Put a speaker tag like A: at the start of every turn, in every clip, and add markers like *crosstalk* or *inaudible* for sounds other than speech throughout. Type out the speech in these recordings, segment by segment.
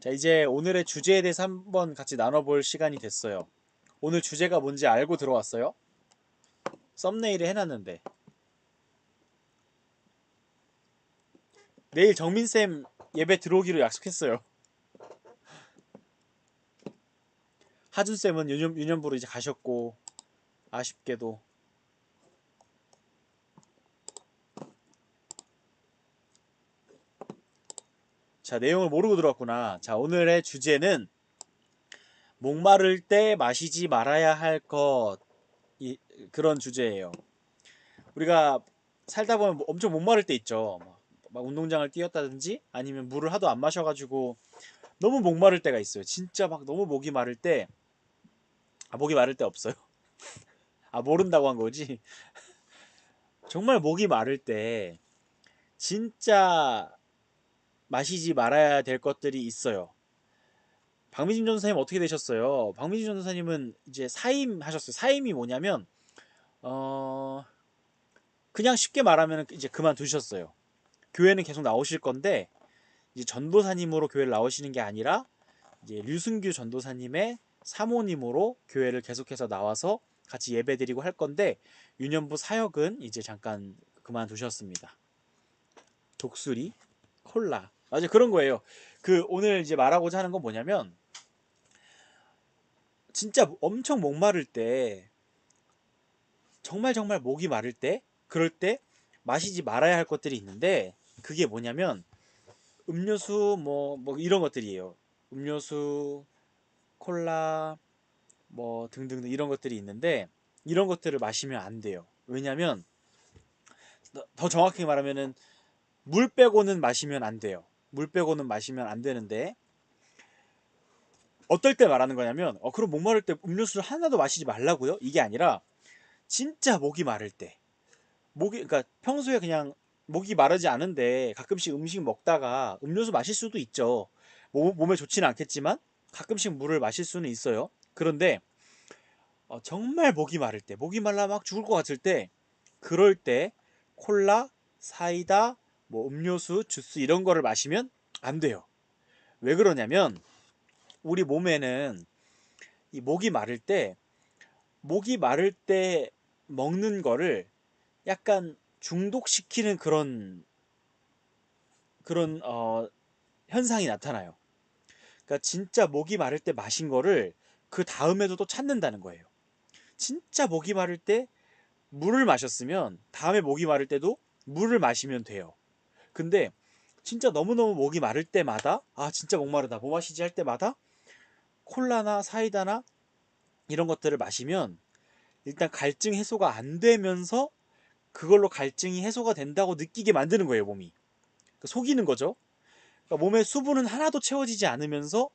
A: 자, 이제 오늘의 주제에 대해서 한번 같이 나눠볼 시간이 됐어요. 오늘 주제가 뭔지 알고 들어왔어요? 썸네일에 해놨는데. 내일 정민쌤 예배 들어오기로 약속했어요. 하준쌤은 유년, 유년부로 이제 가셨고, 아쉽게도. 자, 내용을 모르고 들어왔구나. 자, 오늘의 주제는 목마를 때 마시지 말아야 할 것. 이, 그런 주제예요. 우리가 살다 보면 뭐 엄청 목마를 때 있죠. 막, 막 운동장을 뛰었다든지 아니면 물을 하도 안 마셔가지고 너무 목마를 때가 있어요. 진짜 막 너무 목이 마를 때, 아, 목이 마를 때 없어요. *laughs* 아, 모른다고 한 거지. *laughs* 정말 목이 마를 때, 진짜 마시지 말아야 될 것들이 있어요. 박미진 전도사님 어떻게 되셨어요? 박미진 전도사님은 이제 사임 하셨어요. 사임이 뭐냐면 어 그냥 쉽게 말하면 이제 그만두셨어요. 교회는 계속 나오실 건데 이제 전도사님으로 교회를 나오시는 게 아니라 이제 류승규 전도사님의 사모님으로 교회를 계속해서 나와서 같이 예배드리고 할 건데 유년부 사역은 이제 잠깐 그만두셨습니다. 독수리, 콜라 맞아 그런 거예요. 그 오늘 이제 말하고자 하는 건 뭐냐면 진짜 엄청 목마를 때 정말 정말 목이 마를 때 그럴 때 마시지 말아야 할 것들이 있는데 그게 뭐냐면 음료수 뭐 뭐 이런 것들이에요. 음료수, 콜라 뭐 등등등 이런 것들이 있는데 이런 것들을 마시면 안 돼요. 왜냐면 더 정확하게 말하면은 물 빼고는 마시면 안 돼요. 물 빼고는 마시면 안 되는데 어떨 때 말하는 거냐면 어 그럼 목마를 때 음료수를 하나도 마시지 말라고요? 이게 아니라 진짜 목이 마를 때 목이 그러니까 평소에 그냥 목이 마르지 않은데 가끔씩 음식 먹다가 음료수 마실 수도 있죠. 몸, 몸에 좋지는 않겠지만 가끔씩 물을 마실 수는 있어요. 그런데 어, 정말 목이 마를 때 목이 말라 막 죽을 것 같을 때 그럴 때 콜라, 사이다, 뭐 음료수, 주스 이런 거를 마시면 안 돼요. 왜 그러냐면 우리 몸에는 이 목이 마를 때 목이 마를 때 먹는 거를 약간 중독시키는 그런 그런 어, 현상이 나타나요. 그러니까 진짜 목이 마를 때 마신 거를 그 다음에도 또 찾는다는 거예요. 진짜 목이 마를 때 물을 마셨으면 다음에 목이 마를 때도 물을 마시면 돼요. 근데 진짜 너무너무 목이 마를 때마다 아 진짜 목마르다 뭐 마시지 할 때마다 콜라나 사이다나 이런 것들을 마시면 일단 갈증 해소가 안 되면서 그걸로 갈증이 해소가 된다고 느끼게 만드는 거예요 몸이. 그러니까 속이는 거죠. 그러니까 몸에 수분은 하나도 채워지지 않으면서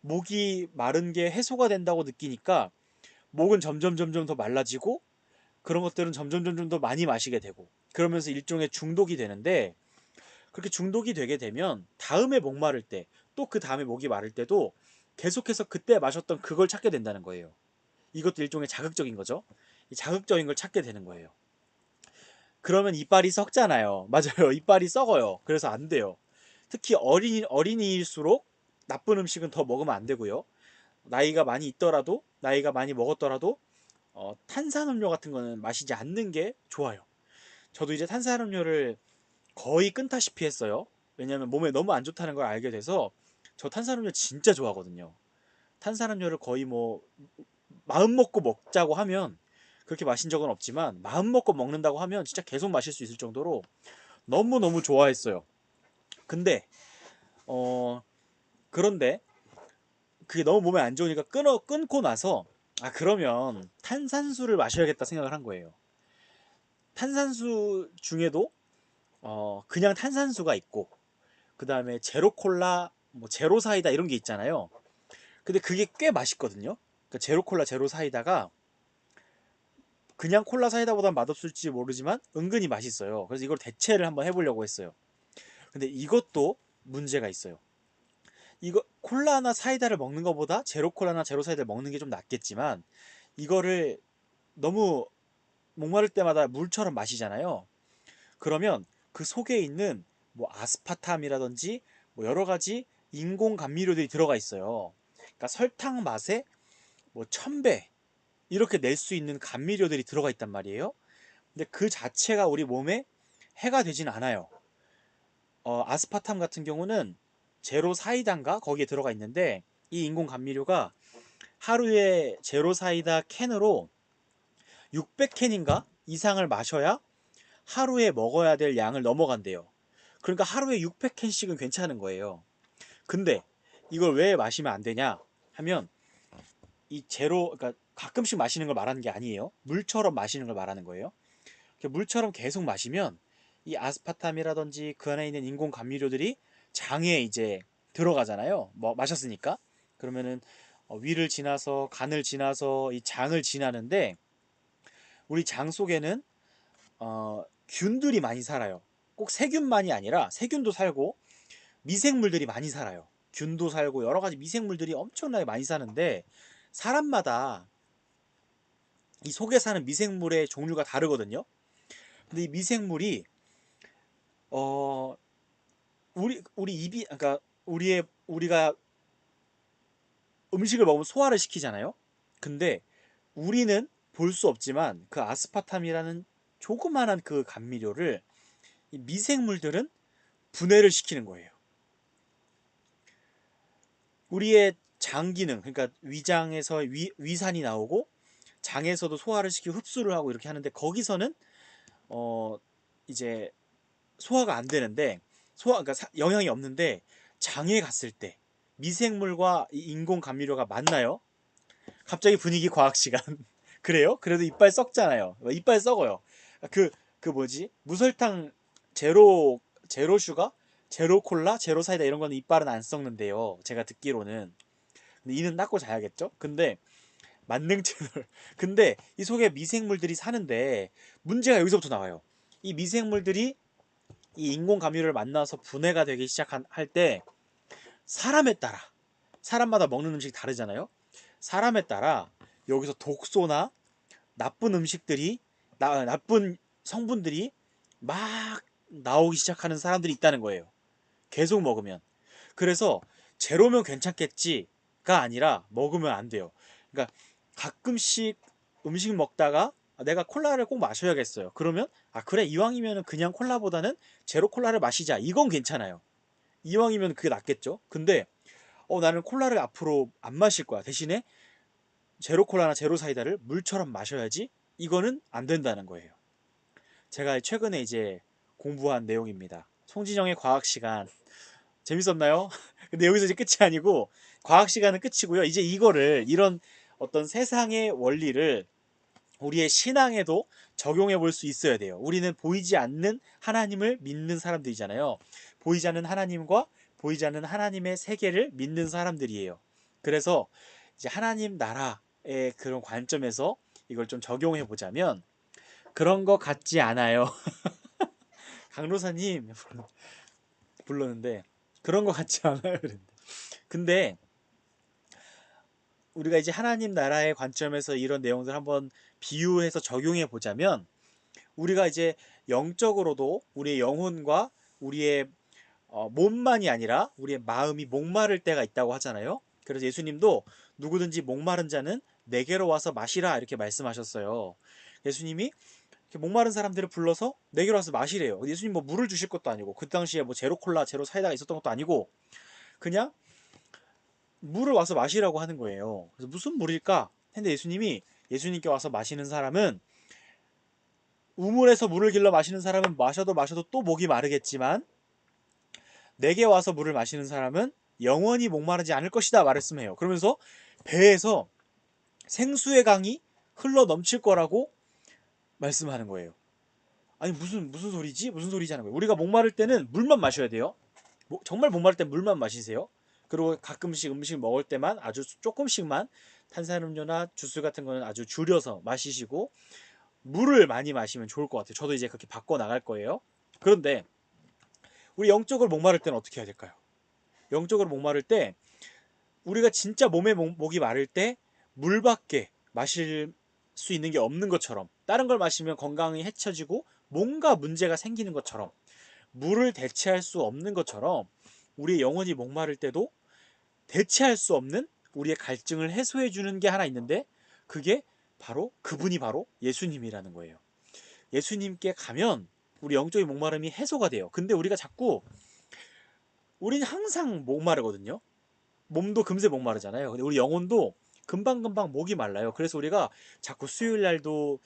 A: 목이 마른 게 해소가 된다고 느끼니까 목은 점점 점점 더 말라지고 그런 것들은 점점 점점 더 많이 마시게 되고 그러면서 일종의 중독이 되는데 그렇게 중독이 되게 되면 다음에 목 마를 때 또 그 다음에 목이 마를 때도 계속해서 그때 마셨던 그걸 찾게 된다는 거예요. 이것도 일종의 자극적인 거죠. 자극적인 걸 찾게 되는 거예요. 그러면 이빨이 썩잖아요. *laughs* 맞아요. 이빨이 썩어요. 그래서 안 돼요. 특히 어린이, 어린이일수록 나쁜 음식은 더 먹으면 안 되고요. 나이가 많이 있더라도, 나이가 많이 먹었더라도, 어, 탄산음료 같은 거는 마시지 않는 게 좋아요. 저도 이제 탄산음료를 거의 끊다시피 했어요. 왜냐면 몸에 너무 안 좋다는 걸 알게 돼서 저 탄산음료 진짜 좋아하거든요. 탄산음료를 거의 뭐 마음 먹고 먹자고 하면 그렇게 마신 적은 없지만 마음 먹고 먹는다고 하면 진짜 계속 마실 수 있을 정도로 너무 너무 좋아했어요. 근데 어 그런데 그게 너무 몸에 안 좋으니까 끊어 끊고 나서 아 그러면 탄산수를 마셔야겠다 생각을 한 거예요. 탄산수 중에도 어 그냥 탄산수가 있고 그 다음에 제로 콜라, 뭐 제로 사이다 이런 게 있잖아요. 근데 그게 꽤 맛있거든요. 그러니까 제로 콜라, 제로 사이다가 그냥 콜라 사이다보다 맛없을지 모르지만 은근히 맛있어요. 그래서 이걸 대체를 한번 해보려고 했어요. 근데 이것도 문제가 있어요. 이거 콜라나 사이다를 먹는 것보다 제로 콜라나 제로 사이다를 먹는 게 좀 낫겠지만 이거를 너무 목마를 때마다 물처럼 마시잖아요. 그러면 그 속에 있는 뭐 아스파탐이라든지 뭐 여러 가지 인공 감미료들이 들어가 있어요. 그러니까 설탕 맛에 뭐 천배 이렇게 낼 수 있는 감미료들이 들어가 있단 말이에요. 근데 그 자체가 우리 몸에 해가 되진 않아요. 어, 아스파탐 같은 경우는 제로 사이다인가 거기에 들어가 있는데 이 인공 감미료가 하루에 제로 사이다 캔으로 600캔인가 이상을 마셔야 하루에 먹어야 될 양을 넘어간대요. 그러니까 하루에 600캔씩은 괜찮은 거예요. 근데 이걸 왜 마시면 안 되냐 하면 이 제로 그러니까 가끔씩 마시는 걸 말하는 게 아니에요. 물처럼 마시는 걸 말하는 거예요. 물처럼 계속 마시면 이 아스파탐이라든지 그 안에 있는 인공 감미료들이 장에 이제 들어가잖아요. 뭐 마셨으니까. 그러면은 어, 위를 지나서 간을 지나서 이 장을 지나는데 우리 장 속에는 어, 균들이 많이 살아요. 꼭 세균만이 아니라 세균도 살고 미생물들이 많이 살아요. 균도 살고 여러 가지 미생물들이 엄청나게 많이 사는데 사람마다 이 속에 사는 미생물의 종류가 다르거든요. 근데 이 미생물이 어 우리 우리 입이 그러니까 우리의 우리가 음식을 먹으면 소화를 시키잖아요. 근데 우리는 볼 수 없지만 그 아스파탐이라는 조그만한 그 감미료를 미생물들은 분해를 시키는 거예요. 우리의 장 기능, 그러니까 위장에서 위, 위산이 나오고 장에서도 소화를 시키고 흡수를 하고 이렇게 하는데 거기서는 어 이제 소화가 안 되는데 소화 그러니까 영향이 없는데 장에 갔을 때 미생물과 인공 감미료가 만나요. 갑자기 분위기 과학 시간. *laughs* 그래요? 그래도 이빨 썩잖아요. 이빨 썩어요. 그, 그 뭐지? 무설탕 제로, 제로 슈가? 제로 콜라? 제로 사이다 이런 거는 이빨은 안 썩는데요. 제가 듣기로는. 근데 이는 닦고 자야겠죠? 근데, 만능 채널. *laughs* 근데 이 속에 미생물들이 사는데 문제가 여기서부터 나와요. 이 미생물들이 이 인공 감미료를 만나서 분해가 되기 시작할 때 사람에 따라 사람마다 먹는 음식이 다르잖아요. 사람에 따라 여기서 독소나 나쁜 음식들이 나, 나쁜 성분들이 막 나오기 시작하는 사람들이 있다는 거예요. 계속 먹으면. 그래서 제로면 괜찮겠지가 아니라 먹으면 안 돼요. 그러니까 가끔씩 음식 먹다가 내가 콜라를 꼭 마셔야겠어요. 그러면 아 그래 이왕이면 그냥 콜라보다는 제로 콜라를 마시자. 이건 괜찮아요. 이왕이면 그게 낫겠죠. 근데 어 나는 콜라를 앞으로 안 마실 거야. 대신에 제로 콜라나 제로 사이다를 물처럼 마셔야지. 이거는 안 된다는 거예요. 제가 최근에 이제 공부한 내용입니다. 송진영의 과학 시간 재밌었나요? *laughs* 근데 여기서 이제 끝이 아니고 과학 시간은 끝이고요. 이제 이거를 이런 어떤 세상의 원리를 우리의 신앙에도 적용해 볼 수 있어야 돼요. 우리는 보이지 않는 하나님을 믿는 사람들이잖아요. 보이지 않는 하나님과 보이지 않는 하나님의 세계를 믿는 사람들이에요. 그래서 이제 하나님 나라의 그런 관점에서 이걸 좀 적용해 보자면 그런 것 같지 않아요. *laughs* 강로사님 *laughs* 불렀는데 그런 것 같지 않아요. 근데 우리가 이제 하나님 나라의 관점에서 이런 내용들 한번 비유해서 적용해 보자면 우리가 이제 영적으로도 우리의 영혼과 우리의 어, 몸만이 아니라 우리의 마음이 목마를 때가 있다고 하잖아요. 그래서 예수님도 누구든지 목마른 자는 내게로 와서 마시라 이렇게 말씀하셨어요. 예수님이 목마른 사람들을 불러서 내게로 와서 마시래요. 예수님 뭐 물을 주실 것도 아니고 그 당시에 뭐 제로 콜라, 제로 사이다가 있었던 것도 아니고 그냥 물을 와서 마시라고 하는 거예요. 그래서 무슨 물일까? 했는데 예수님이 예수님께 와서 마시는 사람은 우물에서 물을 길러 마시는 사람은 마셔도 마셔도 또 목이 마르겠지만 내게 와서 물을 마시는 사람은 영원히 목마르지 않을 것이다 말했음해요. 그러면서 배에서 생수의 강이 흘러 넘칠 거라고 말씀하는 거예요. 아니 무슨 무슨 소리지? 무슨 소리지 하는 거예요. 우리가 목마를 때는 물만 마셔야 돼요. 정말 목마를 때 물만 마시세요. 그리고 가끔씩 음식 먹을 때만 아주 조금씩만 탄산음료나 주스 같은 거는 아주 줄여서 마시시고 물을 많이 마시면 좋을 것 같아요. 저도 이제 그렇게 바꿔 나갈 거예요. 그런데 우리 영적으로 목마를 때는 어떻게 해야 될까요? 영적으로 목마를 때 우리가 진짜 몸에 목, 이 마를 때 물밖에 마실 수 있는 게 없는 것처럼 다른 걸 마시면 건강이 해쳐지고 뭔가 문제가 생기는 것처럼 물을 대체할 수 없는 것처럼 우리의 영혼이 목마를 때도 대체할 수 없는 우리의 갈증을 해소해 주는 게 하나 있는데 그게 바로 그분이 바로 예수님이라는 거예요. 예수님께 가면 우리 영적인 목마름이 해소가 돼요. 근데 우리가 자꾸 우리는 항상 목마르거든요. 몸도 금세 목마르잖아요. 근데 우리 영혼도 금방금방 목이 말라요. 그래서 우리가 자꾸 수요일 날도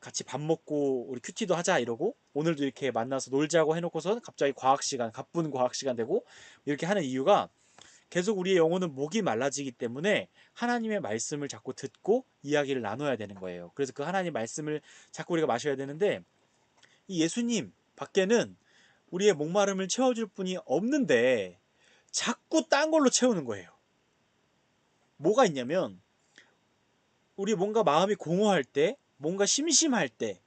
A: 같이 밥 먹고 우리 큐티도 하자 이러고 오늘도 이렇게 만나서 놀자고 해놓고서 갑자기 과학 시간, 가쁜 과학 시간 되고 이렇게 하는 이유가 계속 우리의 영혼은 목이 말라지기 때문에 하나님의 말씀을 자꾸 듣고 이야기를 나눠야 되는 거예요. 그래서 그 하나님 말씀을 자꾸 우리가 마셔야 되는데 이 예수님 밖에는 우리의 목마름을 채워줄 분이 없는데 자꾸 딴 걸로 채우는 거예요. 뭐가 있냐면 우리 뭔가 마음이 공허할 때, 뭔가 심심할 때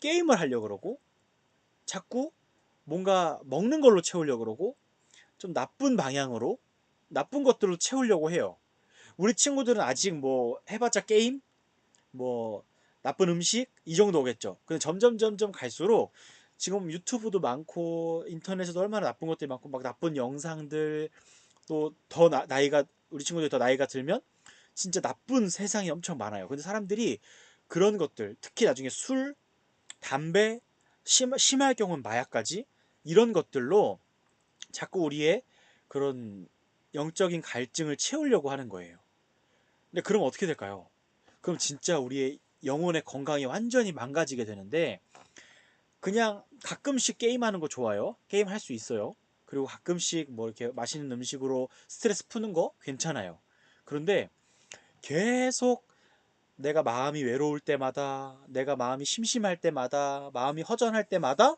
A: 게임을 하려고 그러고 자꾸 뭔가 먹는 걸로 채우려고 그러고 좀 나쁜 방향으로 나쁜 것들로 채우려고 해요. 우리 친구들은 아직 뭐 해봤자 게임, 뭐 나쁜 음식 이 정도겠죠. 근데 점점 점점 갈수록 지금 유튜브도 많고 인터넷에도 얼마나 나쁜 것들이 많고 막 나쁜 영상들 또 더 나이가 우리 친구들이 더 나이가 들면 진짜 나쁜 세상이 엄청 많아요. 근데 사람들이 그런 것들 특히 나중에 술, 담배, 심, 심할 경우는 마약까지 이런 것들로 자꾸 우리의 그런 영적인 갈증을 채우려고 하는 거예요. 근데 그럼 어떻게 될까요? 그럼 진짜 우리의 영혼의 건강이 완전히 망가지게 되는데 그냥 가끔씩 게임하는 거 좋아요. 게임 할 수 있어요. 그리고 가끔씩 뭐 이렇게 맛있는 음식으로 스트레스 푸는 거 괜찮아요. 그런데 계속 내가 마음이 외로울 때마다, 내가 마음이 심심할 때마다, 마음이 허전할 때마다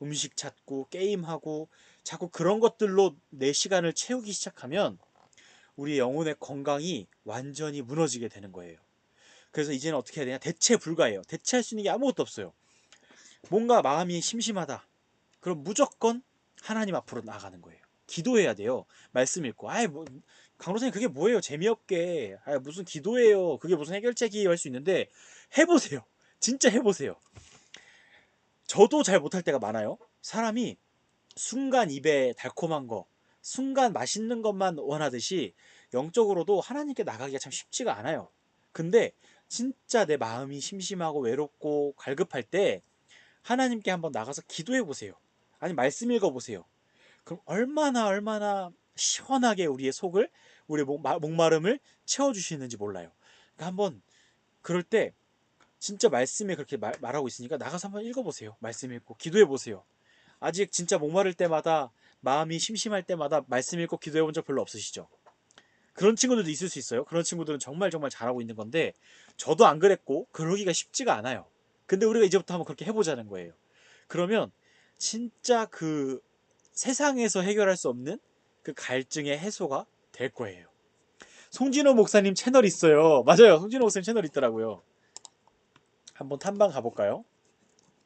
A: 음식 찾고 게임하고 자꾸 그런 것들로 내 시간을 채우기 시작하면 우리 영혼의 건강이 완전히 무너지게 되는 거예요. 그래서 이제는 어떻게 해야 되냐? 대체 불가해요. 대체할 수 있는 게 아무것도 없어요. 뭔가 마음이 심심하다. 그럼 무조건 하나님 앞으로 나아가는 거예요. 기도해야 돼요. 말씀 읽고. 아이, 뭐, 강로사님 그게 뭐예요? 재미없게. 아 무슨 기도예요. 그게 무슨 해결책이 할 수 있는데 해보세요. 진짜 해보세요. 저도 잘 못할 때가 많아요. 사람이 순간 입에 달콤한 거, 순간 맛있는 것만 원하듯이 영적으로도 하나님께 나가기가 참 쉽지가 않아요. 근데 진짜 내 마음이 심심하고 외롭고 갈급할 때 하나님께 한번 나가서 기도해 보세요. 아니 말씀 읽어 보세요. 그럼 얼마나 얼마나 시원하게 우리의 속을 우리의 목, 목마름을 채워 주시는지 몰라요. 그러니까 한번 그럴 때 진짜 말씀에 그렇게 말, 말하고 있으니까 나가서 한번 읽어 보세요. 말씀 읽고 기도해 보세요. 아직 진짜 목마를 때마다 마음이 심심할 때마다 말씀 읽고 기도해 본 적 별로 없으시죠? 그런 친구들도 있을 수 있어요. 그런 친구들은 정말 정말 잘하고 있는 건데 저도 안 그랬고 그러기가 쉽지가 않아요. 근데 우리가 이제부터 한번 그렇게 해보자는 거예요. 그러면 진짜 그 세상에서 해결할 수 없는 그 갈증의 해소가 될 거예요. 송진호 목사님 채널 있어요. 맞아요. 송진호 목사님 채널 있더라고요. 한번 탐방 가볼까요?